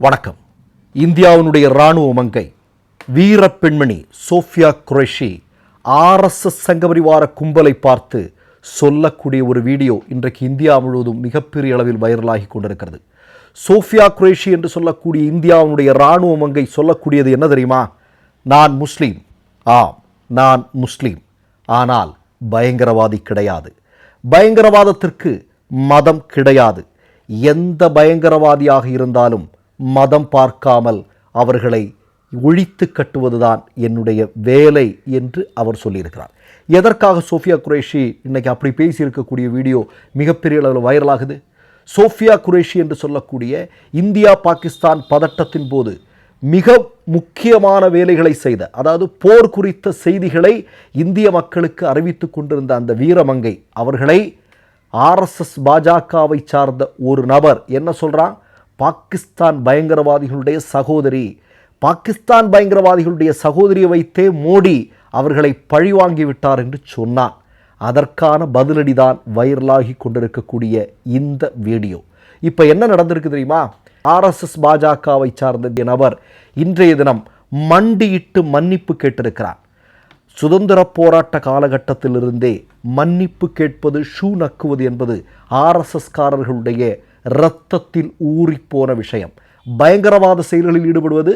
வணக்கம். இந்தியாவினுடைய இராணுவ மங்கை வீர பெண்மணி சோஃபியா குரேஷி ஆர்எஸ்எஸ் சங்கபரிவார கும்பலை பார்த்து சொல்லக்கூடிய ஒரு வீடியோ இன்றைக்கு இந்தியா முழுவதும் மிகப்பெரிய அளவில் வைரலாகி கொண்டிருக்கிறது. சோஃபியா குரேஷி என்று சொல்லக்கூடிய இந்தியாவினுடைய இராணுவ மங்கை சொல்லக்கூடியது என்ன தெரியுமா? நான் முஸ்லீம். ஆம் நான் முஸ்லீம். ஆனால் பயங்கரவாதி கிடையாது. பயங்கரவாதத்திற்கு மதம் கிடையாது. எந்த பயங்கரவாதியாக இருந்தாலும் மதம் பார்க்காமல் அவர்களை ஒழித்து கட்டுவதுதான் என்னுடைய வேலை என்று அவர் சொல்லியிருக்கிறார். எதற்காக சோஃபியா குரேஷி இன்னைக்கு அப்படி பேசியிருக்கக்கூடிய வீடியோ மிகப்பெரிய அளவில் வைரலாகுது? சோஃபியா குரேஷி என்று சொல்லக்கூடிய இந்தியா பாகிஸ்தான் பதட்டத்தின் போது மிக முக்கியமான வேலைகளை செய்த அதாவது போர் குறித்த செய்திகளை இந்திய மக்களுக்கு அறிவித்து கொண்டிருந்த அந்த வீரமங்கை அவர்களை ஆர்எஸ்எஸ் பாஜகவை சார்ந்த ஒரு நபர் என்ன சொல்கிறான் பாகிஸ்தான் பயங்கரவாதிகளுடைய சகோதரி பாகிஸ்தான் பயங்கரவாதிகளுடைய சகோதரியை வைத்தே மோடி அவர்களை பழிவாங்கி விட்டார் என்று சொன்னான். அதற்கான பதிலடிதான் வைரலாகி கொண்டிருக்கக்கூடிய இந்த வீடியோ. இப்போ என்ன நடந்திருக்கு தெரியுமா? ஆர்எஸ்எஸ் பாஜகவை சார்ந்த நபர் இன்றைய தினம் மண்டியிட்டு மன்னிப்பு கேட்டிருக்கிறார். சுதந்திர போராட்ட காலகட்டத்திலிருந்தே மன்னிப்பு கேட்பது ஷூ நக்குவது என்பது ஆர்எஸ்எஸ்காரர்களுடைய இரத்தத்தில் ஊறிப்போன விஷயம். பயங்கரவாத செயல்களில் ஈடுபடுவது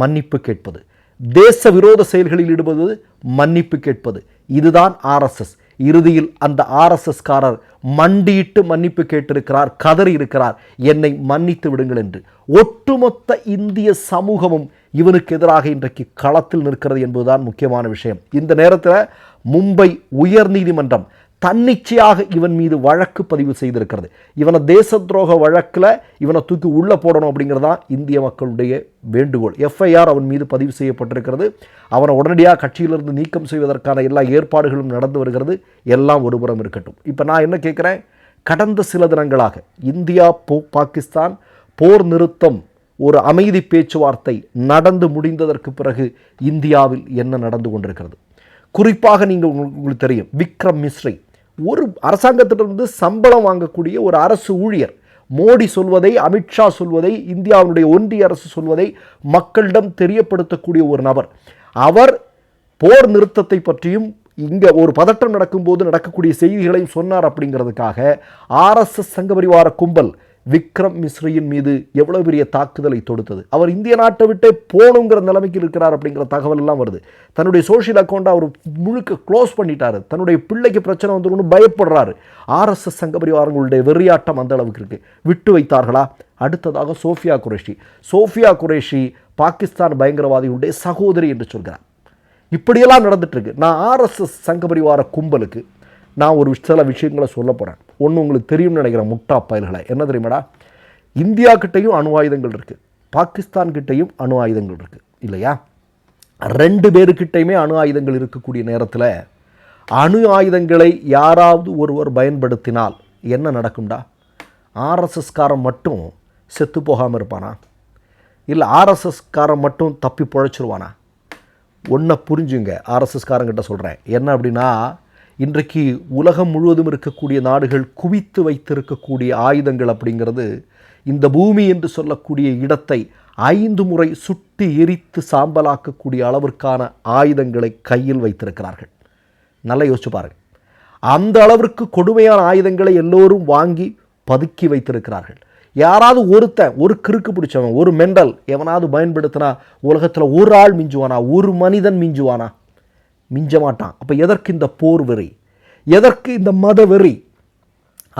மன்னிப்பு கேட்பது. தேச விரோத செயல்களில் ஈடுபடுவது மன்னிப்பு கேட்பது. இதுதான் ஆர்எஸ்எஸ் இறுதியில் அந்த ஆர்எஸ்எஸ்காரர் மண்டியிட்டு மன்னிப்பு கேட்டிருக்கிறார் கதறி இருக்கிறார். என்னை மன்னித்து விடுங்கள் என்று. ஒட்டுமொத்த இந்திய சமூகமும் இவனுக்கு எதிராக இன்றைக்கு களத்தில் நிற்கிறது என்பதுதான் முக்கியமான விஷயம். இந்த நேரத்தில் மும்பை உயர்நீதிமன்றம் தன்னிச்சையாக இவன் மீது வழக்கு பதிவு செய்திருக்கிறது. இவனை தேச துரோக வழக்கில் இவனை தூக்கி உள்ளே போடணும் அப்படிங்கிறதான் இந்திய மக்களுடைய வேண்டுகோள். எஃப்ஐஆர் அவன் மீது பதிவு செய்யப்பட்டிருக்கிறது. அவனை உடனடியாக கட்சியிலிருந்து நீக்கம் செய்வதற்கான எல்லா ஏற்பாடுகளும் நடந்து வருகிறது. எல்லாம் ஒருபுறம் இருக்கட்டும். இப்போ நான் என்ன கேட்குறேன்? கடந்த சில தினங்களாக இந்தியா போ பாகிஸ்தான் போர் நிறுத்தம் ஒரு அமைதி பேச்சுவார்த்தை நடந்து முடிந்ததற்கு பிறகு இந்தியாவில் என்ன நடந்து கொண்டிருக்கிறது? குறிப்பாக நீங்கள் உங்களுக்கு தெரியும். விக்ரம் மிஸ்ரி ஒரு அரசாங்கத்திலிருந்து சம்பளம் வாங்கக்கூடிய ஒரு அரசு ஊழியர். மோடி சொல்வதை அமித்ஷா சொல்வதை இந்தியாவுடைய ஒன்றிய அரசு சொல்வதை மக்களிடம் தெரியப்படுத்தக்கூடிய ஒரு நபர். அவர் போர் நிறுத்தத்தை பற்றியும் இங்கே ஒரு பதட்டம் நடக்கும்போது நடக்கக்கூடிய செய்திகளையும் சொன்னார் அப்படிங்கிறதுக்காக ஆர்எஸ்எஸ் சங்கபரிவார கும்பல் விக்ரம் மிஸ்ரியின் மீது எவ்வளோ பெரிய தாக்குதலை தொடுத்தது? அவர் இந்திய நாட்டை விட்டே போகணுங்கிற நிலைமைக்கு இருக்கிறார் அப்படிங்கிற தகவல் எல்லாம் வருது. தன்னுடைய சோஷியல் அக்கௌண்ட்டை அவர் முழுக்க க்ளோஸ் பண்ணிட்டாரு. தன்னுடைய பிள்ளைக்கு பிரச்சனை வந்துடும் பயப்படுறாரு. ஆர்எஸ்எஸ் சங்கபரிவாரங்களுடைய வெறியாட்டம் அந்த அளவுக்கு இருக்குது விட்டு வைத்தார்களா? அடுத்ததாக சோஃபியா குரேஷி. சோஃபியா குரேஷி பாகிஸ்தான் பயங்கரவாதியுடைய சகோதரி என்று சொல்கிறார். இப்படியெல்லாம் நடந்துட்டு இருக்கு. நான் ஆர்எஸ்எஸ் சங்கபரிவார கும்பலுக்கு நான் ஒரு சில விஷயங்களை சொல்ல போகிறேன் ஒன்று உங்களுக்கு தெரியும்னு நினைக்கிறேன் முட்டா பயல்களை என்ன தெரியுமாடா? இந்தியா கிட்டேயும் அணு ஆயுதங்கள் இருக்குது பாகிஸ்தான் கிட்டேயும் அணு ஆயுதங்கள் இருக்குது இல்லையா? ரெண்டு பேருக்கிட்டையுமே அணு ஆயுதங்கள் இருக்கக்கூடிய நேரத்தில் அணு ஆயுதங்களை யாராவது ஒருவர் பயன்படுத்தினால் என்ன நடக்கும்டா? ஆர்எஸ்எஸ்காரன் மட்டும் செத்து போகாமல் இருப்பானா? இல்லை ஆர்எஸ்எஸ்காரன் மட்டும் தப்பி பிழைச்சிருவானா? ஒன்றை புரிஞ்சுங்க. ஆர்எஸ்எஸ்காரங்கிட்ட சொல்கிறேன் என்ன அப்படின்னா இன்றைக்கு உலகம் முழுவதும் இருக்கக்கூடிய நாடுகள் குவித்து வைத்திருக்கக்கூடிய ஆயுதங்கள் அப்படிங்கிறது இந்த பூமி என்று சொல்லக்கூடிய இடத்தை ஐந்து முறை சுட்டி எரித்து சாம்பலாக்கக்கூடிய அளவிற்கான ஆயுதங்களை கையில் வைத்திருக்கிறார்கள். நல்லா யோசிச்சு பாருங்கள் அந்த அளவிற்கு கொடுமையான ஆயுதங்களை எல்லோரும் வாங்கி பதுக்கி வைத்திருக்கிறார்கள். யாராவது ஒருத்தன் ஒரு கிறுக்கு பிடிச்சவன் ஒரு மெண்டல் எவனாவது பயன்படுத்தினா உலகத்தில் ஒரு ஆள் மிஞ்சுவானா ஒரு மனிதன் மிஞ்சுவானா? மிஞ்ச மாட்டான் அப்போ எதற்கு இந்த போர் வெறி? எதற்கு இந்த மத வெறி?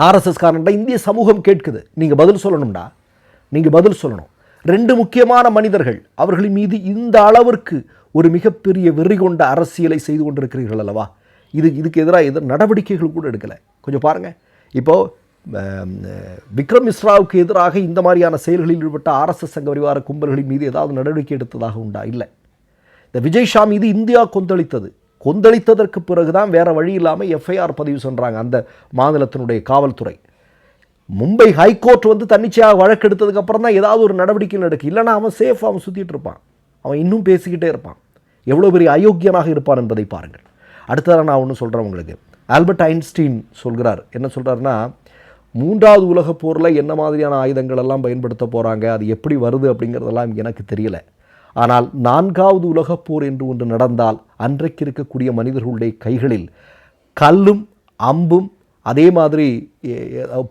ஆர்எஸ்எஸ் காரன்டா இந்திய சமூகம் கேட்குது. நீங்கள் பதில் சொல்லணும்டா. நீங்கள் பதில் சொல்லணும். ரெண்டு முக்கியமான மனிதர்கள் அவர்களின் மீது இந்த அளவிற்கு ஒரு மிகப்பெரிய வெறி கொண்ட அரசியலை செய்து கொண்டிருக்கிறீர்கள் அல்லவா? இது இதுக்கு எதிராக எதிர் நடவடிக்கைகள் கூட எடுக்கலை. கொஞ்சம் பாருங்கள் இப்போது விக்ரம் மிஸ்ராவுக்கு எதிராக இந்த மாதிரியான செயல்களில் ஈடுபட்ட ஆர்எஸ்எஸ் சங்க பரிவார கும்பல்களின் மீது ஏதாவது நடவடிக்கை எடுத்ததாக உண்டா? இல்லை. இந்த விஜய் ஷா மீது இந்தியா கொந்தளித்தது. கொந்தளித்ததற்கு பிறகு தான் வேறு வழி இல்லாமல் எஃப்ஐஆர் பதிவு சென்றாங்க அந்த மாநிலத்தினுடைய காவல்துறை. மும்பை ஹைகோர்ட் வந்து தன்னிச்சையாக வழக்கு எடுத்ததுக்கு தான் ஏதாவது ஒரு நடவடிக்கை நடக்கு இல்லைன்னா அவன் சேஃப் அவன் சுற்றிட்டு இருப்பான். அவன் இன்னும் பேசிக்கிட்டே இருப்பான். எவ்வளோ பெரிய அயோக்கியனாக இருப்பான் என்பதை பாருங்கள். அடுத்ததாக நான் ஒன்று சொல்கிறேன் உங்களுக்கு. ஆல்பர்ட் ஐன்ஸ்டீன் சொல்கிறார். என்ன சொல்கிறாருன்னா மூன்றாவது உலகப் போரில் என்ன மாதிரியான ஆயுதங்கள் எல்லாம் பயன்படுத்த போகிறாங்க அது எப்படி வருது? அப்படிங்கிறதெல்லாம் எனக்கு தெரியலை. ஆனால் நான்காவது உலகப் போர் என்று ஒன்று நடந்தால் அன்றைக்கு இருக்கக்கூடிய மனிதர்களுடைய கைகளில் கல்லும் அம்பும் அதே மாதிரி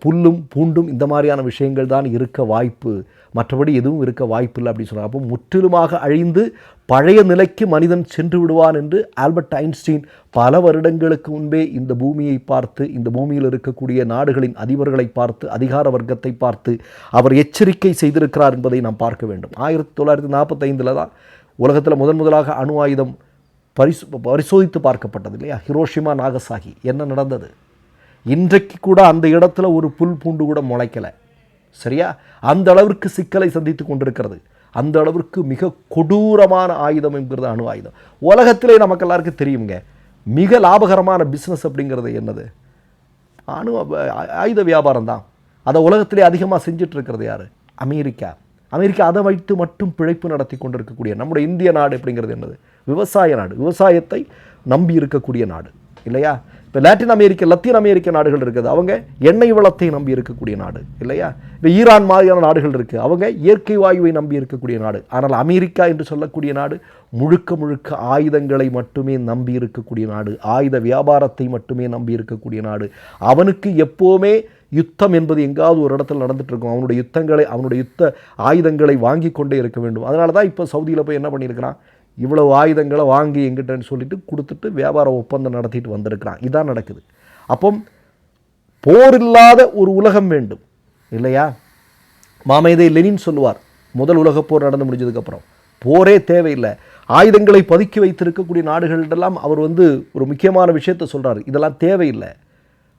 புல்லும் பூண்டும் இந்த மாதிரியான விஷயங்கள் தான் இருக்க வாய்ப்பு. மற்றபடி எதுவும் இருக்க வாய்ப்பில்லை அப்படின்னு சொன்னாங்க அப்போ முற்றிலுமாக அழிந்து பழைய நிலைக்கு மனிதன் சென்று விடுவான் என்று ஆல்பர்ட் ஐன்ஸ்டீன் பல வருடங்களுக்கு முன்பே இந்த பூமியை பார்த்து இந்த பூமியில் இருக்கக்கூடிய நாடுகளின் அதிபர்களை பார்த்து அதிகார வர்க்கத்தை பார்த்து அவர் எச்சரிக்கை செய்திருக்கிறார் என்பதை நாம் பார்க்க வேண்டும். ஆயிரத்தி தொள்ளாயிரத்தி நாற்பத்தைந்தில் தான் உலகத்தில் முதன் முதலாக அணு ஆயுதம் பரிசு பரிசோதித்து பார்க்கப்பட்டது இல்லையா? Hiroshima Nagasaki. என்ன நடந்தது? இன்றைக்கு கூட அந்த இடத்துல ஒரு புல் பூண்டு கூட முளைக்கலை. சரியா? அந்த அளவிற்கு சிக்கலை சந்தித்து கொண்டிருக்கிறது. அந்த அளவிற்கு மிக கொடூரமான ஆயுதம் என்கிறது அணு ஆயுதம். உலகத்திலே நமக்கு எல்லாருக்கும் தெரியுங்க மிக லாபகரமான பிஸ்னஸ் அப்படிங்கிறது என்னது? அணு ஆயுத வியாபாரம் தான் அதை உலகத்திலே அதிகமாக செஞ்சுட்டு இருக்கிறது யார்? அமெரிக்கா. அமெரிக்கா அதை வைத்து மட்டும் பிழைப்பு நடத்தி கொண்டிருக்கக்கூடிய நம்முடைய இந்திய நாடு அப்படிங்கிறது என்னது? விவசாய நாடு. விவசாயத்தை நம்பி இருக்கக்கூடிய நாடு. இல்லையா? இப்போ லாட்டின் அமெரிக்க லத்தீன் அமெரிக்க நாடுகள் இருக்குது. அவங்க எண்ணெய் வளத்தை நம்பி இருக்கக்கூடிய நாடு இல்லையா? இப்போ ஈரான் மாதிரியான நாடுகள் இருக்குது அவங்க இயற்கை வாயுவை நம்பி இருக்கக்கூடிய நாடு. ஆனால் அமெரிக்கா என்று சொல்லக்கூடிய நாடு முழுக்க முழுக்க ஆயுதங்களை மட்டுமே நம்பி இருக்கக்கூடிய நாடு. ஆயுத வியாபாரத்தை மட்டுமே நம்பி இருக்கக்கூடிய நாடு. அவனுக்கு எப்போவுமே யுத்தம் என்பது எங்காவது ஒரு இடத்துல நடந்துட்டு இருக்கும். அவனுடைய யுத்தங்களை அவனுடைய யுத்த ஆயுதங்களை வாங்கி கொண்டே இருக்க வேண்டும். அதனால தான் இப்போ சவுதியில் போய் என்ன பண்ணியிருக்கிறான்? இவ்வளவு ஆயுதங்களை வாங்கி எங்கிட்டன்னு சொல்லிட்டு கொடுத்துட்டு வியாபார ஒப்பந்தம் நடத்திட்டு வந்திருக்கிறான். இதான் நடக்குது. அப்போ போர் இல்லாத ஒரு உலகம் வேண்டும். இல்லையா? மாமேதை லெனின் சொல்லுவார். முதல் உலகப் போர் நடந்து முடிஞ்சதுக்கப்புறம் போரே தேவையில்லை. ஆயுதங்களை பதுக்கி வைத்திருக்கக்கூடிய நாடுகளிடெல்லாம் அவர் வந்து ஒரு முக்கியமான விஷயத்தை சொல்கிறார் இதெல்லாம் தேவையில்லை.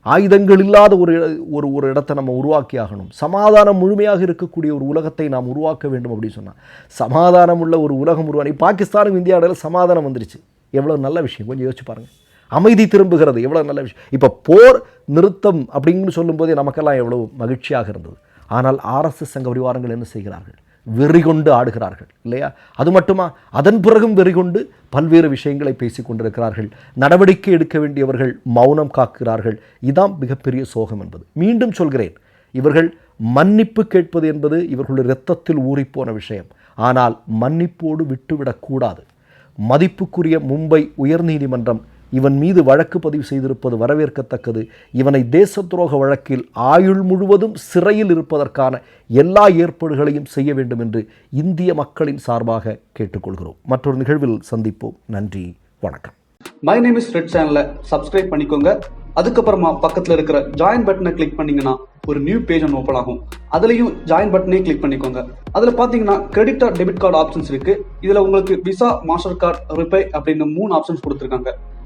ஆயுதங்கள் இல்லாத ஒரு ஒரு ஒரு இடத்தை நம்ம உருவாக்கி ஆகணும். சமாதானம் முழுமையாக இருக்கக்கூடிய ஒரு உலகத்தை நாம் உருவாக்க வேண்டும் அப்படின்னு சொன்னால் சமாதானம் உள்ள ஒரு உலகம் உருவானி. பாகிஸ்தானும் இந்தியா இடையில சமாதானம் வந்துருச்சு. எவ்வளோ நல்ல விஷயம். கொஞ்சம் யோசிச்சு பாருங்கள் அமைதி திரும்புகிறது. எவ்வளோ நல்ல விஷயம். இப்போ போர் நிறுத்தம் அப்படின்னு சொல்லும்போதே நமக்கெல்லாம் எவ்வளோ மகிழ்ச்சியாக இருந்தது. ஆனால் ஆர்எஸ்எஸ் சங்க பரிவாரங்கள் என்ன செய்கிறார்கள்? வெறி கொண்டு ஆடுகிறார்கள் இல்லையா? அது மட்டுமா? அதன் பிறகும் வெறி கொண்டு பல்வேறு விஷயங்களை பேசிக் கொண்டிருக்கிறார்கள். நடவடிக்கை எடுக்க வேண்டியவர்கள் மௌனம் காக்கிறார்கள். இதான் மிகப்பெரிய சோகம் என்பது. மீண்டும் சொல்கிறேன் இவர்கள் மன்னிப்பு கேட்பது என்பது இவர்களுடைய இரத்தத்தில் ஊறிப்போன விஷயம். ஆனால் மன்னிப்போடு விட்டுவிடக்கூடாது மதிப்புக்குரிய மும்பை உயர்நீதிமன்றம் இவன் மீது வழக்கு பதிவு செய்திருப்பது வரவேற்கத்தக்கது. இவனை தேச துரோக வழக்கில் ஆயுள் முழுவதும் சிறையில் இருப்பதற்கான எல்லா ஏற்பாடுகளையும் செய்ய வேண்டும் என்று இந்திய மக்களின் சார்பாக கேட்டுக்கொள்கிறோம். மற்றொரு நிகழ்வில் சந்திப்போம். நன்றி வணக்கம். மை நேம் இஸ் ரெட் சேனலை சப்ஸ்கிரைப் பண்ணிக்கோங்க. அதுக்கப்புறமா பக்கத்தில் இருக்கிற ஜாயின் பட்டனை கிளிக் பண்ணீங்கன்னா ஒரு நியூ பேஜ் ஒன்று ஓப்பன் ஆகும். அதுலேயும் ஜாயின் பட்டனே கிளிக் பண்ணிக்கோங்க. அதில் பார்த்தீங்கன்னா credit or debit card options இருக்கு. இதில் உங்களுக்கு விசா மாஸ்டர் கார்டு ரிப்பே அப்படின்னு மூணு ஆப்ஷன்ஸ் கொடுத்துருக்காங்க.